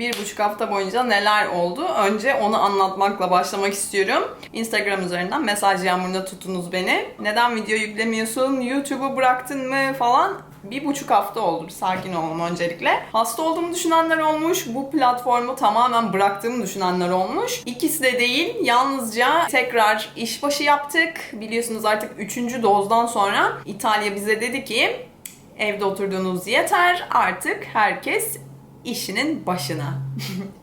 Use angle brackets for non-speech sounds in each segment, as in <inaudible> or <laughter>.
bir buçuk hafta boyunca neler oldu? Önce onu anlatmakla başlamak istiyorum. Instagram üzerinden mesaj yağmuruna tutunuz beni. Neden video yüklemiyorsun? YouTube'u bıraktın mı falan bir buçuk hafta oldu. Sakin olalım öncelikle. Hasta olduğumu düşünenler olmuş. Bu platformu tamamen bıraktığımı düşünenler olmuş. İkisi de değil. Yalnızca tekrar işbaşı yaptık. Biliyorsunuz artık üçüncü dozdan sonra İtalya bize dedi ki evde oturduğunuz yeter. Artık herkes işinin başına.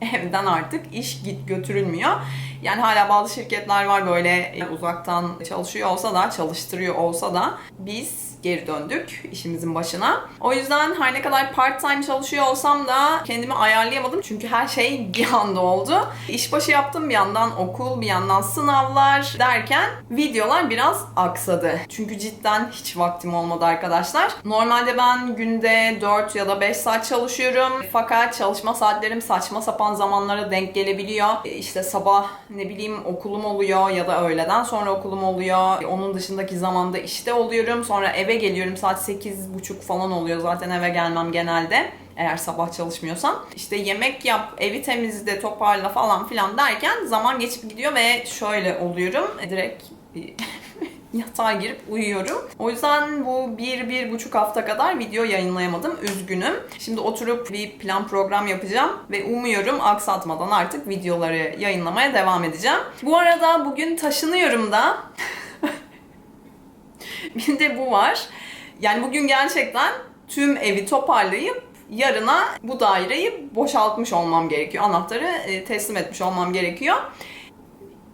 <laughs> Evden artık iş git götürülmüyor. Yani hala bazı şirketler var böyle uzaktan çalışıyor olsa da, çalıştırıyor olsa da biz geri döndük işimizin başına. O yüzden her ne kadar part time çalışıyor olsam da kendimi ayarlayamadım. Çünkü her şey <laughs> bir anda oldu. İşbaşı yaptım bir yandan okul, bir yandan sınavlar derken videolar biraz aksadı. Çünkü cidden hiç vaktim olmadı arkadaşlar. Normalde ben günde 4 ya da 5 saat çalışıyorum. Fakat çalışma saatlerim saçma sapan zamanlara denk gelebiliyor. İşte sabah ne bileyim okulum oluyor ya da öğleden sonra okulum oluyor. Onun dışındaki zamanda işte oluyorum. Sonra eve geliyorum saat 8.30 falan oluyor zaten eve gelmem genelde. Eğer sabah çalışmıyorsam. İşte yemek yap, evi temizle, toparla falan filan derken zaman geçip gidiyor ve şöyle oluyorum. Direkt bir <laughs> yatağa girip uyuyorum. O yüzden bu bir, bir buçuk hafta kadar video yayınlayamadım. Üzgünüm. Şimdi oturup bir plan program yapacağım ve umuyorum aksatmadan artık videoları yayınlamaya devam edeceğim. Bu arada bugün taşınıyorum da. <laughs> bir de bu var. Yani bugün gerçekten tüm evi toparlayıp yarına bu daireyi boşaltmış olmam gerekiyor. Anahtarı e, teslim etmiş olmam gerekiyor.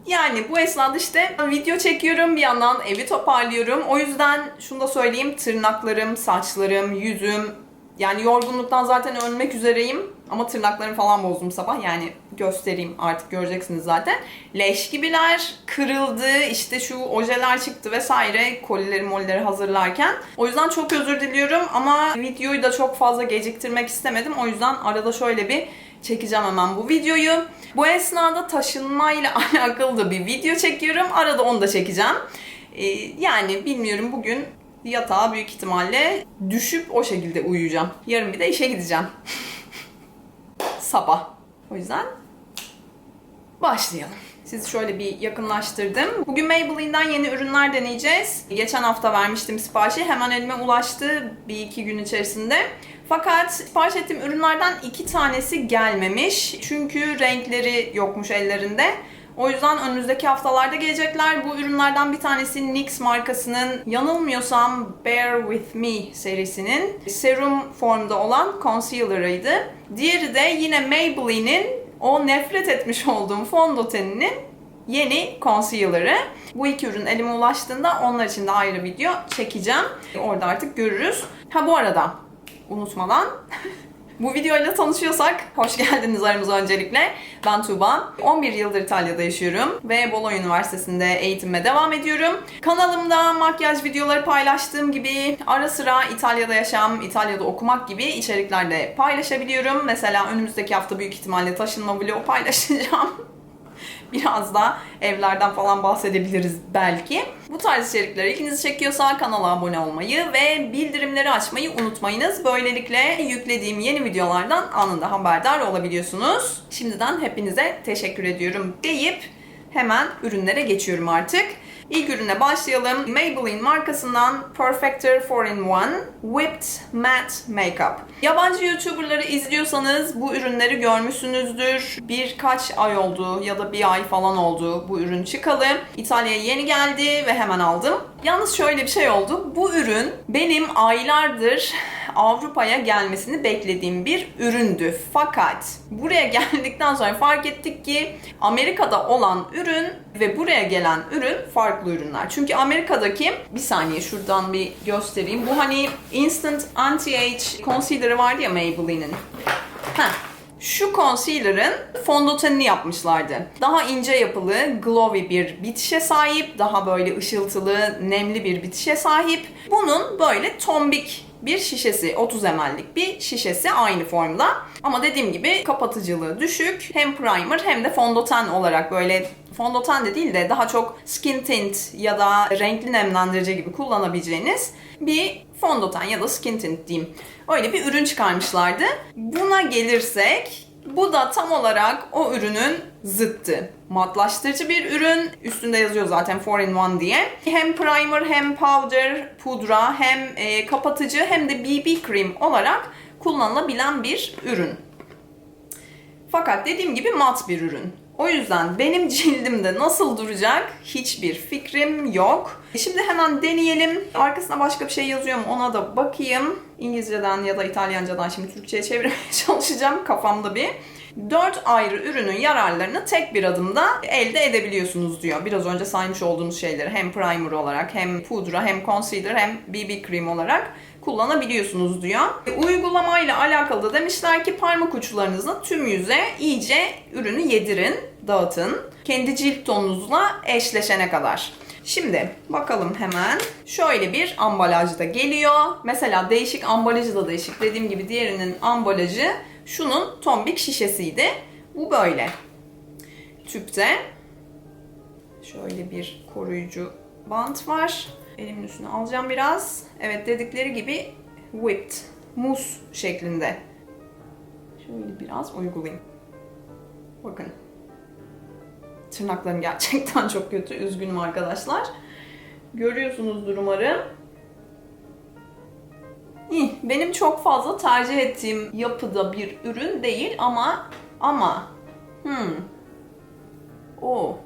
Yani bu esnada işte video çekiyorum bir yandan evi toparlıyorum. O yüzden şunu da söyleyeyim tırnaklarım, saçlarım, yüzüm yani yorgunluktan zaten ölmek üzereyim. Ama tırnaklarımı falan bozdum sabah. Yani göstereyim artık göreceksiniz zaten. Leş gibiler kırıldı. işte şu ojeler çıktı vesaire. Kolileri molileri hazırlarken. O yüzden çok özür diliyorum ama videoyu da çok fazla geciktirmek istemedim. O yüzden arada şöyle bir çekeceğim hemen bu videoyu. Bu esnada taşınmayla <laughs> alakalı da bir video çekiyorum. Arada onu da çekeceğim. Ee, yani bilmiyorum bugün yatağa büyük ihtimalle düşüp o şekilde uyuyacağım. Yarın bir de işe gideceğim. <laughs> Sabah. O yüzden başlayalım. Sizi şöyle bir yakınlaştırdım. Bugün Maybelline'den yeni ürünler deneyeceğiz. Geçen hafta vermiştim siparişi. Hemen elime ulaştı bir iki gün içerisinde. Fakat sipariş ettiğim ürünlerden iki tanesi gelmemiş. Çünkü renkleri yokmuş ellerinde. O yüzden önümüzdeki haftalarda gelecekler. Bu ürünlerden bir tanesi NYX markasının yanılmıyorsam Bear With Me serisinin serum formda olan concealer'ıydı. Diğeri de yine Maybelline'in o nefret etmiş olduğum fondöteninin yeni concealer'ı. Bu iki ürün elime ulaştığında onlar için de ayrı video çekeceğim. Orada artık görürüz. Ha bu arada unutmadan bu videoyla tanışıyorsak hoş geldiniz aramıza öncelikle. Ben Tuğba. 11 yıldır İtalya'da yaşıyorum ve Bologna Üniversitesi'nde eğitimime devam ediyorum. Kanalımda makyaj videoları paylaştığım gibi ara sıra İtalya'da yaşam, İtalya'da okumak gibi içerikler de paylaşabiliyorum. Mesela önümüzdeki hafta büyük ihtimalle taşınma vlogu paylaşacağım. <laughs> <laughs> Biraz da evlerden falan bahsedebiliriz belki. Bu tarz içerikler ilginizi çekiyorsa kanala abone olmayı ve bildirimleri açmayı unutmayınız. Böylelikle yüklediğim yeni videolardan anında haberdar olabiliyorsunuz. Şimdiden hepinize teşekkür ediyorum deyip hemen ürünlere geçiyorum artık. İlk ürüne başlayalım. Maybelline markasından Perfector 4-in-1 Whipped Matte Makeup. Yabancı YouTuber'ları izliyorsanız bu ürünleri görmüşsünüzdür. Birkaç ay oldu ya da bir ay falan oldu bu ürün çıkalı. İtalya'ya yeni geldi ve hemen aldım. Yalnız şöyle bir şey oldu. Bu ürün benim aylardır Avrupa'ya gelmesini beklediğim bir üründü. Fakat buraya <laughs> geldikten sonra fark ettik ki Amerika'da olan ürün ve buraya gelen ürün farklı ürünler. Çünkü Amerika'daki bir saniye şuradan bir göstereyim. Bu hani Instant Anti-Age Concealer'ı vardı ya Maybelline'in. Heh, şu concealer'ın fondötenini yapmışlardı. Daha ince yapılı, glowy bir bitişe sahip, daha böyle ışıltılı, nemli bir bitişe sahip. Bunun böyle tombik bir şişesi, 30 ml'lik bir şişesi aynı formda. Ama dediğim gibi kapatıcılığı düşük. Hem primer hem de fondöten olarak böyle fondöten de değil de daha çok skin tint ya da renkli nemlendirici gibi kullanabileceğiniz bir fondöten ya da skin tint diyeyim. Öyle bir ürün çıkarmışlardı. Buna gelirsek Bu da tam olarak o ürünün zıttı. Matlaştırıcı bir ürün. Üstünde yazıyor zaten 4-in-1 diye. Hem primer hem powder, pudra hem e, kapatıcı hem de BB cream olarak kullanılabilen bir ürün. Fakat dediğim gibi mat bir ürün. O yüzden benim <laughs> cildimde nasıl duracak hiçbir fikrim yok. Şimdi hemen deneyelim. Arkasına başka bir şey yazıyor mu ona da bakayım. İngilizceden ya da İtalyancadan şimdi Türkçe'ye çevirmeye <laughs> çalışacağım kafamda bir. 4 ayrı ürünün yararlarını tek bir adımda elde edebiliyorsunuz diyor. Biraz önce saymış olduğumuz şeyleri hem primer olarak hem pudra hem concealer hem BB cream olarak kullanabiliyorsunuz diyor. Uygulamayla alakalı da demişler ki parmak uçlarınızla tüm yüze iyice ürünü yedirin, dağıtın. Kendi cilt tonunuzla eşleşene kadar. Şimdi bakalım hemen. Şöyle bir ambalajda geliyor. Mesela değişik ambalajı da değişik. Dediğim gibi diğerinin ambalajı şunun tombik şişesiydi. Bu böyle. Tüpte şöyle bir koruyucu bant var. Elimin üstüne alacağım biraz. Evet dedikleri gibi whipped, muz şeklinde. Şöyle biraz uygulayayım. Bakın. Tırnaklarım gerçekten <laughs> çok kötü. Üzgünüm arkadaşlar. Görüyorsunuzdur umarım. Benim çok fazla tercih ettiğim yapıda bir ürün değil ama ama hmm. O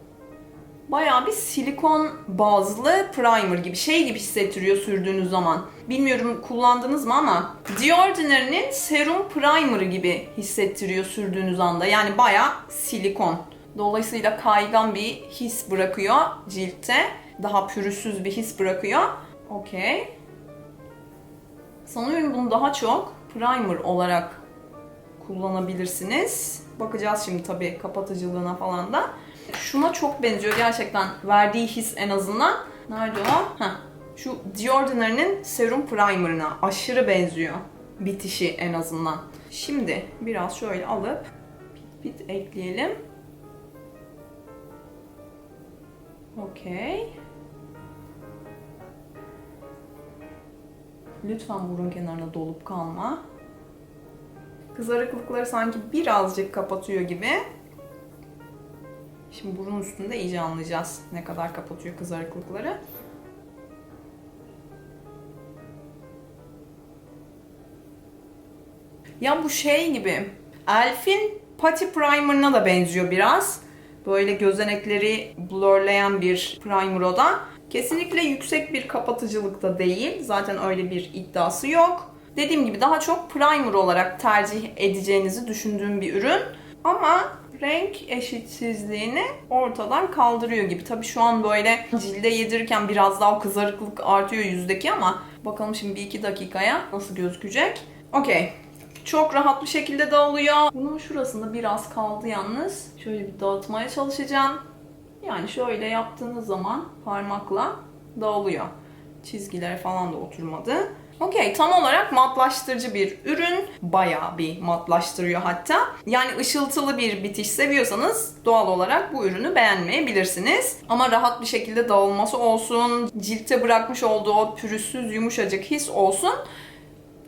bayağı bir silikon bazlı primer gibi şey gibi hissettiriyor sürdüğünüz zaman. Bilmiyorum kullandınız mı ama The Ordinary'nin serum primer'ı gibi hissettiriyor sürdüğünüz anda. Yani bayağı silikon. Dolayısıyla kaygan bir his bırakıyor ciltte. Daha pürüzsüz bir his bırakıyor. Okey. Sanıyorum bunu daha çok primer olarak kullanabilirsiniz. Bakacağız şimdi tabii kapatıcılığına falan da. Şuna çok benziyor gerçekten verdiği his en azından. Nerede o? Heh. Şu The Ordinary'nin serum primer'ına aşırı benziyor. Bitişi en azından. Şimdi biraz şöyle alıp pit pit ekleyelim. Okey. Lütfen burun kenarına dolup kalma. Kızarıklıkları sanki birazcık kapatıyor gibi. Şimdi burun üstünde iyice anlayacağız ne kadar kapatıyor kızarıklıkları. Ya bu şey gibi. Elf'in Putty Primer'ına da benziyor biraz. Böyle gözenekleri blurlayan bir primer o da. Kesinlikle yüksek bir kapatıcılıkta değil. Zaten öyle bir iddiası yok. Dediğim gibi daha çok primer olarak tercih edeceğinizi düşündüğüm bir ürün. Ama renk eşitsizliğini ortadan kaldırıyor gibi. Tabii şu an böyle cilde yedirirken biraz daha kızarıklık artıyor yüzdeki ama bakalım şimdi bir iki dakikaya nasıl gözükecek. Okey. Çok rahat bir şekilde dağılıyor. Bunun şurasında biraz kaldı yalnız. Şöyle bir dağıtmaya çalışacağım. Yani şöyle yaptığınız zaman parmakla dağılıyor. Çizgiler falan da oturmadı. Okey tam olarak matlaştırıcı bir ürün. Bayağı bir matlaştırıyor hatta. Yani ışıltılı bir bitiş seviyorsanız doğal olarak bu ürünü beğenmeyebilirsiniz. Ama rahat bir şekilde dağılması olsun, cilte bırakmış olduğu o pürüzsüz yumuşacık his olsun.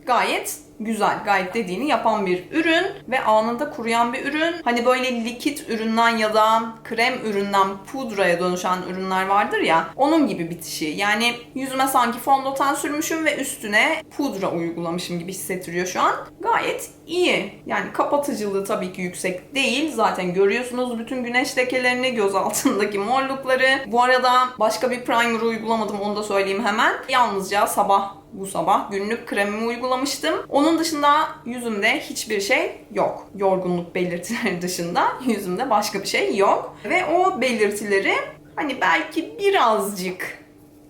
Gayet güzel, gayet dediğini yapan bir ürün ve anında kuruyan bir ürün. Hani böyle likit üründen ya da krem üründen pudraya dönüşen ürünler vardır ya onun gibi bitişi. Yani yüzüme sanki fondöten sürmüşüm ve üstüne pudra uygulamışım gibi hissettiriyor şu an. Gayet iyi. Yani kapatıcılığı tabii ki yüksek değil. Zaten görüyorsunuz bütün güneş lekelerini, göz altındaki morlukları. Bu arada başka bir primer uygulamadım onu da söyleyeyim hemen. Yalnızca sabah bu sabah günlük kremimi uygulamıştım. Onun dışında yüzümde hiçbir şey yok. Yorgunluk belirtileri <laughs> dışında yüzümde başka bir şey yok. Ve o belirtileri hani belki birazcık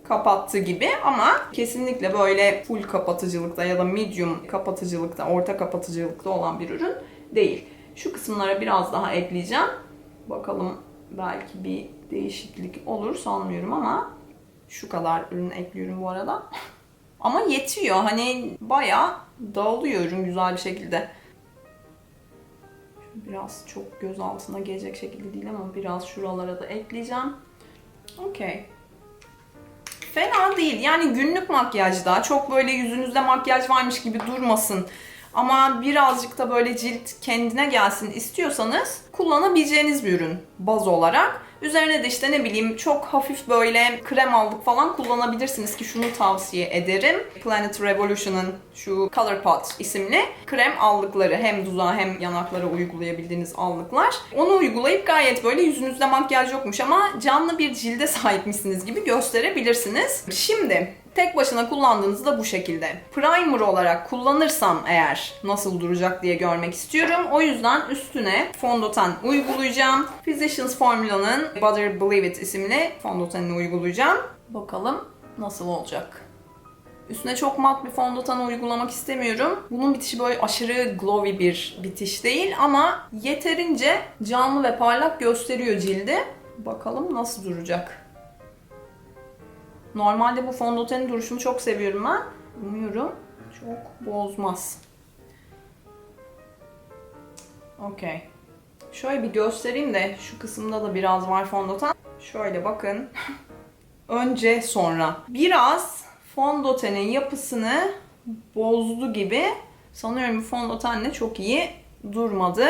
kapattı gibi ama kesinlikle böyle full kapatıcılıkta ya da medium kapatıcılıkta, orta kapatıcılıkta olan bir ürün değil. Şu kısımlara biraz daha ekleyeceğim. Bakalım belki bir değişiklik olur sanmıyorum ama şu kadar ürün ekliyorum bu arada. <laughs> Ama yetiyor. Hani bayağı dağılıyor ürün güzel bir şekilde. Biraz çok göz altına gelecek şekilde değil ama biraz şuralara da ekleyeceğim. Okey. Fena değil. Yani günlük makyajda çok böyle yüzünüzde makyaj varmış gibi durmasın Ama birazcık da böyle cilt kendine gelsin istiyorsanız kullanabileceğiniz bir ürün baz olarak. Üzerine de işte ne bileyim çok hafif böyle krem aldık falan kullanabilirsiniz ki şunu tavsiye ederim. Planet Revolution'ın şu ColourPop isimli krem allıkları hem dudağa hem yanaklara uygulayabildiğiniz allıklar. Onu uygulayıp gayet böyle yüzünüzde makyaj yokmuş ama canlı bir cilde sahipmişsiniz gibi gösterebilirsiniz. Şimdi Tek başına kullandığınızda bu şekilde. Primer olarak kullanırsam eğer nasıl duracak diye görmek istiyorum. O yüzden üstüne fondöten uygulayacağım. Physicians Formula'nın Butter Believe It isimli fondötenini uygulayacağım. Bakalım nasıl olacak. Üstüne çok mat bir fondöten uygulamak istemiyorum. Bunun bitişi böyle aşırı glowy bir bitiş değil ama yeterince canlı ve parlak gösteriyor cildi. Bakalım nasıl duracak. Normalde bu fondötenin duruşunu çok seviyorum ben. Umuyorum çok bozmaz. Okey. Şöyle bir göstereyim de şu kısımda da biraz var fondöten. Şöyle bakın. <laughs> Önce sonra. Biraz fondötenin yapısını bozdu gibi. Sanıyorum bu fondötenle çok iyi durmadı.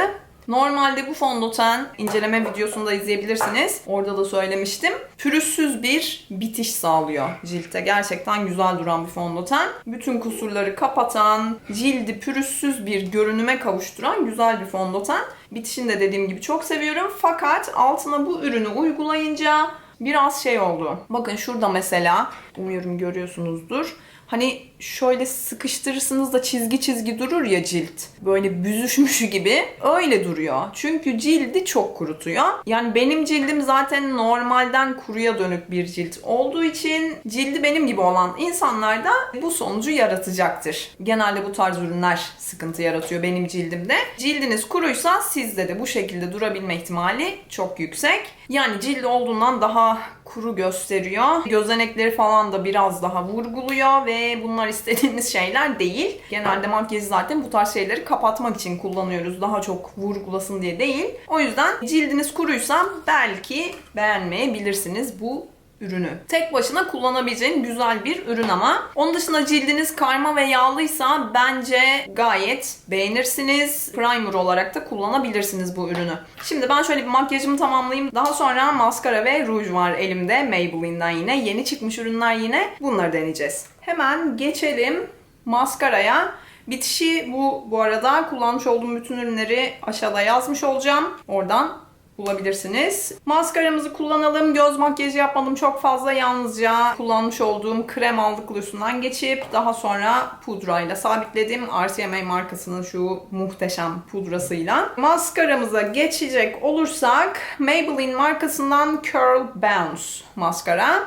Normalde bu fondöten inceleme videosunu da izleyebilirsiniz. Orada da söylemiştim. Pürüzsüz bir bitiş sağlıyor ciltte. Gerçekten güzel duran bir fondöten. Bütün kusurları kapatan, cildi pürüzsüz bir görünüme kavuşturan güzel bir fondöten. Bitişini de dediğim gibi çok seviyorum. Fakat altına bu ürünü uygulayınca biraz şey oldu. Bakın şurada mesela, umuyorum görüyorsunuzdur. Hani şöyle sıkıştırırsınız da çizgi çizgi durur ya cilt. Böyle büzüşmüş gibi. Öyle duruyor. Çünkü cildi çok kurutuyor. Yani benim cildim zaten normalden kuruya dönük bir cilt olduğu için cildi benim gibi olan insanlar da bu sonucu yaratacaktır. Genelde bu tarz ürünler sıkıntı yaratıyor benim cildimde. Cildiniz kuruysa sizde de bu şekilde durabilme ihtimali çok yüksek. Yani cildi olduğundan daha kuru gösteriyor. Gözenekleri falan da biraz daha vurguluyor ve bunlar istediğimiz şeyler değil. Genelde makyajı zaten bu tarz şeyleri kapatmak için kullanıyoruz. Daha çok vurgulasın diye değil. O yüzden cildiniz kuruysa belki beğenmeyebilirsiniz bu ürünü. Tek başına kullanabileceğin güzel bir ürün ama. Onun dışında cildiniz karma ve yağlıysa bence gayet beğenirsiniz. Primer olarak da kullanabilirsiniz bu ürünü. Şimdi ben şöyle bir makyajımı tamamlayayım. Daha sonra maskara ve ruj var elimde. Maybelline'den yine. Yeni çıkmış ürünler yine. Bunları deneyeceğiz. Hemen geçelim maskaraya. Bitişi bu bu arada kullanmış olduğum bütün ürünleri aşağıda yazmış olacağım. Oradan bulabilirsiniz. Maskaramızı kullanalım. Göz makyajı yapmadım çok fazla. Yalnızca kullanmış olduğum krem aldıklı üstünden geçip daha sonra pudrayla sabitledim. RCMA markasının şu muhteşem pudrasıyla. Maskaramıza geçecek olursak Maybelline markasından Curl Bounce maskara.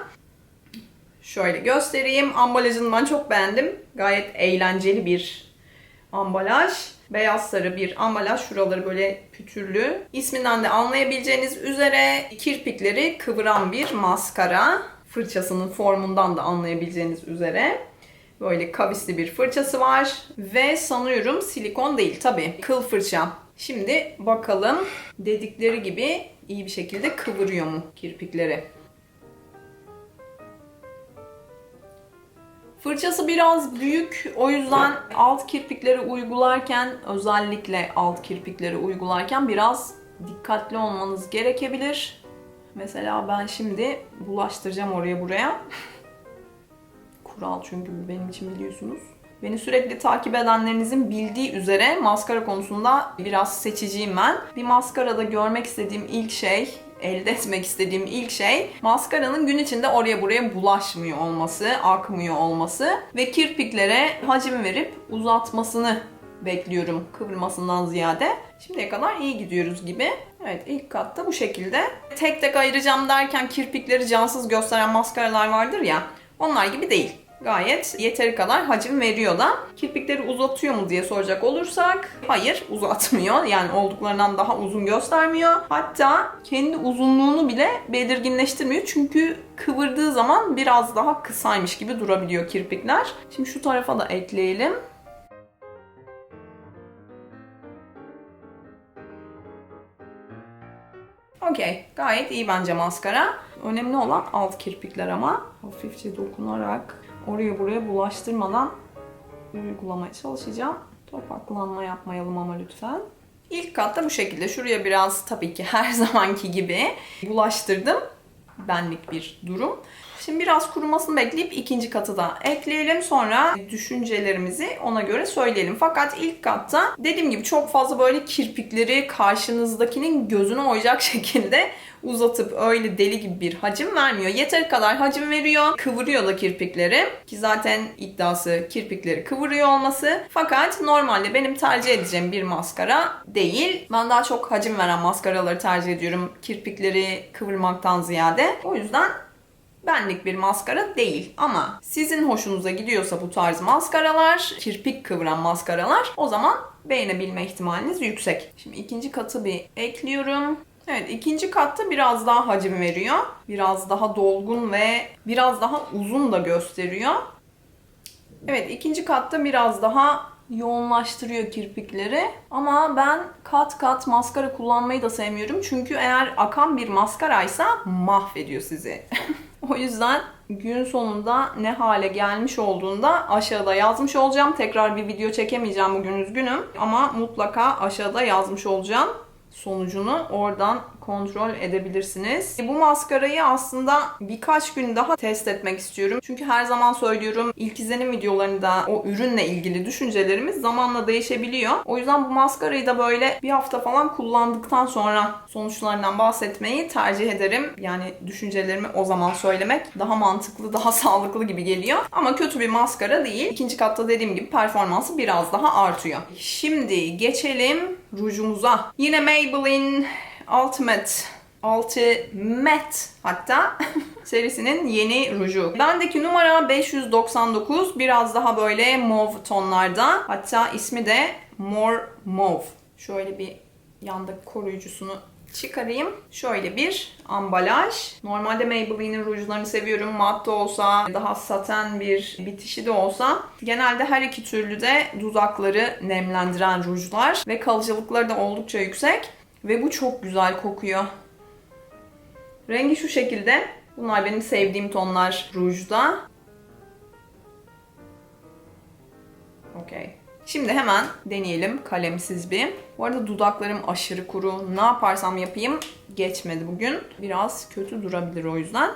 Şöyle göstereyim. Ambalajını ben çok beğendim. Gayet eğlenceli bir ambalaj. Beyaz sarı bir ambalaj. Şuraları böyle pütürlü. İsminden de anlayabileceğiniz üzere kirpikleri kıvıran bir maskara. Fırçasının formundan da anlayabileceğiniz üzere. Böyle kavisli bir fırçası var. Ve sanıyorum silikon değil tabi. Kıl fırça. Şimdi bakalım dedikleri gibi iyi bir şekilde kıvırıyor mu kirpikleri. Fırçası biraz büyük. O yüzden alt kirpikleri uygularken özellikle alt kirpikleri uygularken biraz dikkatli olmanız gerekebilir. Mesela ben şimdi bulaştıracağım oraya buraya. <laughs> Kural çünkü benim için biliyorsunuz. Beni sürekli takip edenlerinizin bildiği üzere maskara konusunda biraz seçiciyim ben. Bir maskarada görmek istediğim ilk şey elde etmek istediğim ilk şey maskaranın gün içinde oraya buraya bulaşmıyor olması, akmıyor olması ve kirpiklere hacim verip uzatmasını bekliyorum kıvırmasından ziyade. Şimdiye kadar iyi gidiyoruz gibi. Evet ilk katta bu şekilde. Tek tek ayıracağım derken kirpikleri cansız gösteren maskaralar vardır ya. Onlar gibi değil gayet yeteri kadar hacim veriyor da. Kirpikleri uzatıyor mu diye soracak olursak hayır uzatmıyor. Yani olduklarından daha uzun göstermiyor. Hatta kendi uzunluğunu bile belirginleştirmiyor. Çünkü kıvırdığı zaman biraz daha kısaymış gibi durabiliyor kirpikler. Şimdi şu tarafa da ekleyelim. Okey. Gayet iyi bence maskara. Önemli olan alt kirpikler ama hafifçe dokunarak oraya buraya bulaştırmadan uygulamaya çalışacağım. Topaklanma yapmayalım ama lütfen. İlk katta bu şekilde. Şuraya biraz tabii ki her <laughs> zamanki gibi bulaştırdım. Benlik bir durum. Şimdi biraz kurumasını bekleyip ikinci katı da ekleyelim. Sonra düşüncelerimizi ona göre söyleyelim. Fakat ilk katta dediğim gibi çok fazla böyle kirpikleri karşınızdakinin gözüne oyacak <laughs> şekilde uzatıp öyle deli gibi bir hacim vermiyor. Yeteri kadar hacim veriyor. Kıvırıyor da kirpikleri. Ki zaten iddiası kirpikleri kıvırıyor olması. Fakat normalde benim tercih edeceğim bir maskara değil. Ben daha çok hacim veren maskaraları tercih ediyorum. Kirpikleri kıvırmaktan ziyade. O yüzden benlik bir maskara değil. Ama sizin hoşunuza gidiyorsa bu tarz maskaralar, kirpik kıvıran maskaralar o zaman beğenebilme ihtimaliniz yüksek. Şimdi ikinci katı bir ekliyorum. Evet ikinci katta biraz daha hacim veriyor. Biraz daha dolgun ve biraz daha uzun da gösteriyor. Evet ikinci katta biraz daha yoğunlaştırıyor kirpikleri. Ama ben kat kat maskara kullanmayı da sevmiyorum. Çünkü eğer akan bir maskaraysa mahvediyor sizi. <laughs> o yüzden gün sonunda ne hale gelmiş olduğunda aşağıda yazmış olacağım. Tekrar bir video çekemeyeceğim bugün üzgünüm. Ama mutlaka aşağıda yazmış olacağım sonucunu oradan kontrol edebilirsiniz. Bu maskarayı aslında birkaç gün daha test etmek istiyorum. Çünkü her zaman söylüyorum ilk izlenim videolarında o ürünle ilgili düşüncelerimiz zamanla değişebiliyor. O yüzden bu maskarayı da böyle bir hafta falan kullandıktan sonra sonuçlarından bahsetmeyi tercih ederim. Yani düşüncelerimi o zaman söylemek daha mantıklı, daha <laughs> sağlıklı gibi geliyor. Ama kötü bir maskara değil. İkinci katta dediğim gibi performansı biraz daha artıyor. Şimdi geçelim rujumuza. Yine Maybelline Ultimate Ultimate hatta <laughs> serisinin yeni ruju. Bendeki numara 599. Biraz daha böyle mauve tonlarda. Hatta ismi de More Mauve. Şöyle bir yandaki koruyucusunu çıkarayım. Şöyle bir ambalaj. Normalde Maybelline'in rujlarını seviyorum. Mat da olsa, daha saten bir bitişi de olsa. Genelde her iki türlü de dudakları nemlendiren rujlar. Ve kalıcılıkları da oldukça yüksek. Ve bu çok güzel kokuyor. Rengi şu şekilde. Bunlar benim sevdiğim tonlar rujda. Okey. Şimdi hemen deneyelim kalemsiz bir. Bu arada dudaklarım aşırı kuru. Ne yaparsam yapayım geçmedi bugün. Biraz kötü durabilir o yüzden.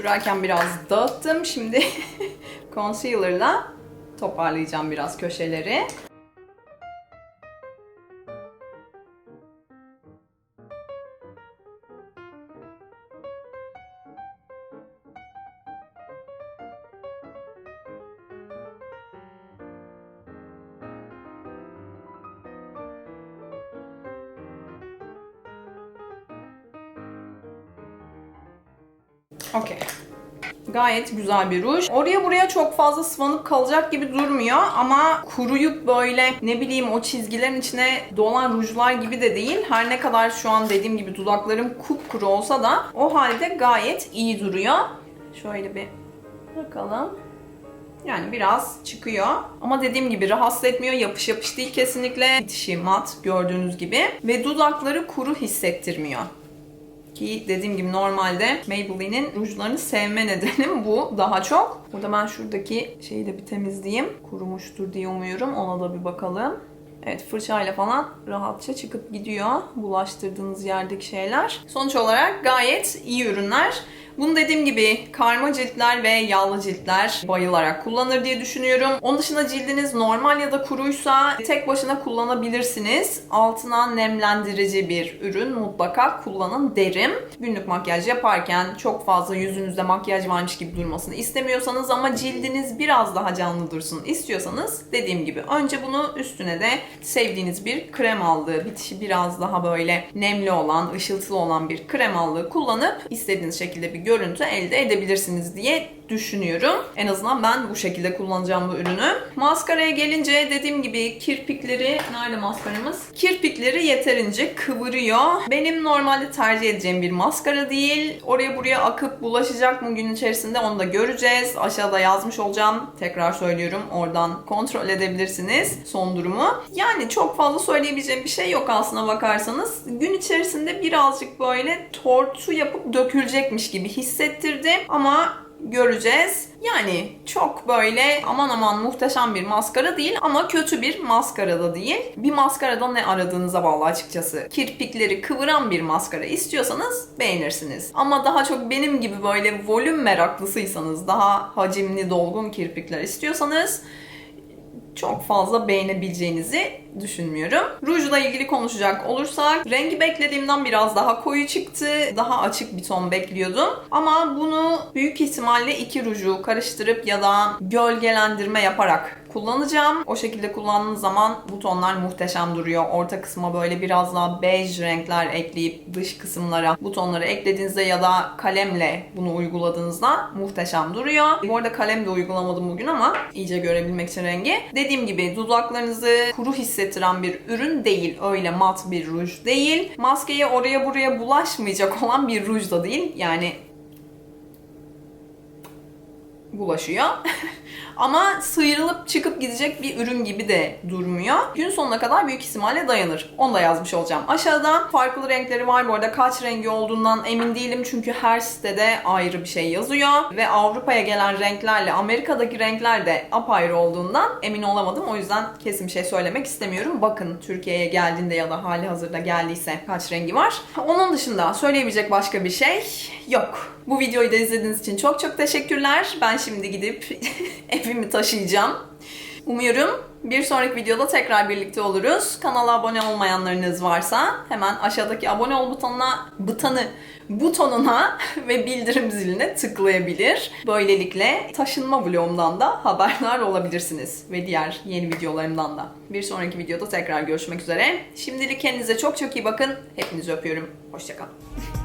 Sürerken biraz dağıttım. Şimdi <laughs> concealer'la toparlayacağım biraz köşeleri. Okey. Gayet güzel bir ruj. Oraya buraya çok fazla sıvanıp kalacak gibi durmuyor ama kuruyup böyle ne bileyim o çizgilerin içine dolan rujlar gibi de değil. Her ne kadar şu an dediğim gibi dudaklarım kupkuru olsa da o halde gayet iyi duruyor. Şöyle bir bakalım. Yani biraz çıkıyor. Ama dediğim gibi rahatsız etmiyor. Yapış yapış değil kesinlikle. Bitişi mat gördüğünüz gibi. Ve dudakları kuru hissettirmiyor. Ki dediğim gibi normalde Maybelline'in rujlarını sevme nedenim bu daha çok. Burada ben şuradaki şeyi de bir temizleyeyim. Kurumuştur diye umuyorum. Ona da bir bakalım. Evet fırçayla falan rahatça çıkıp gidiyor bulaştırdığınız yerdeki şeyler. Sonuç olarak gayet iyi ürünler. Bunu dediğim gibi karma ciltler ve yağlı ciltler bayılarak kullanır diye düşünüyorum. Onun dışında cildiniz normal ya da kuruysa tek başına kullanabilirsiniz. Altına nemlendirici bir ürün mutlaka kullanın derim. Günlük makyaj yaparken çok fazla yüzünüzde makyaj varmış gibi durmasını istemiyorsanız ama cildiniz biraz daha canlı dursun istiyorsanız dediğim gibi önce bunu üstüne de sevdiğiniz bir krem aldığı, bitişi biraz daha böyle nemli olan, ışıltılı olan bir krem aldığı kullanıp istediğiniz şekilde bir görüntü elde edebilirsiniz diye düşünüyorum. En azından ben bu şekilde kullanacağım bu ürünü. Maskaraya gelince dediğim gibi kirpikleri, nerede maskaramız? Kirpikleri yeterince kıvırıyor. Benim normalde tercih edeceğim bir maskara değil. Oraya buraya akıp bulaşacak mı gün içerisinde onu da göreceğiz. Aşağıda yazmış olacağım. Tekrar söylüyorum. Oradan kontrol edebilirsiniz son durumu. Yani çok fazla söyleyebileceğim bir şey yok aslına bakarsanız. Gün içerisinde birazcık böyle tortu yapıp dökülecekmiş gibi hissettirdi ama göreceğiz. Yani çok böyle aman aman muhteşem bir maskara değil ama kötü bir maskara da değil. Bir maskarada ne aradığınıza bağlı açıkçası. Kirpikleri kıvıran bir maskara istiyorsanız beğenirsiniz. Ama daha çok benim gibi böyle volüm meraklısıysanız, daha hacimli dolgun kirpikler istiyorsanız çok fazla beğenebileceğinizi düşünmüyorum. Rujla ilgili konuşacak olursak rengi beklediğimden biraz daha koyu çıktı. Daha açık bir ton bekliyordum. Ama bunu büyük ihtimalle iki ruju karıştırıp ya da gölgelendirme yaparak kullanacağım. O şekilde kullandığınız zaman bu tonlar muhteşem duruyor. Orta kısma böyle biraz daha bej renkler ekleyip dış kısımlara bu tonları eklediğinizde ya da kalemle bunu uyguladığınızda muhteşem duruyor. Bu arada kalem de uygulamadım bugün ama iyice görebilmek için rengi. Dediğim gibi dudaklarınızı kuru hissettiren bir ürün değil. Öyle mat bir ruj değil. Maskeye oraya buraya bulaşmayacak olan bir ruj da değil. Yani bulaşıyor. <laughs> Ama sıyrılıp çıkıp gidecek bir ürün gibi de durmuyor. Gün sonuna kadar büyük ihtimalle dayanır. Onu da yazmış olacağım. Aşağıda farklı renkleri var. Bu arada kaç rengi olduğundan emin değilim. Çünkü her sitede ayrı bir şey yazıyor. Ve Avrupa'ya gelen renklerle Amerika'daki renkler de apayrı olduğundan emin olamadım. O yüzden kesin bir şey söylemek istemiyorum. Bakın Türkiye'ye geldiğinde ya da hali hazırda geldiyse kaç rengi var. Onun dışında söyleyebilecek başka bir şey yok. Bu videoyu da izlediğiniz için çok çok teşekkürler. Ben şimdi gidip <laughs> evimi taşıyacağım. Umuyorum bir sonraki videoda tekrar birlikte oluruz. Kanala abone olmayanlarınız varsa hemen aşağıdaki abone ol butonuna butanı butonuna <laughs> ve bildirim ziline tıklayabilir. Böylelikle taşınma vlogumdan da haberdar olabilirsiniz ve diğer yeni videolarımdan da. Bir sonraki videoda tekrar görüşmek üzere. Şimdilik kendinize çok çok iyi bakın. Hepinizi öpüyorum. Hoşçakalın.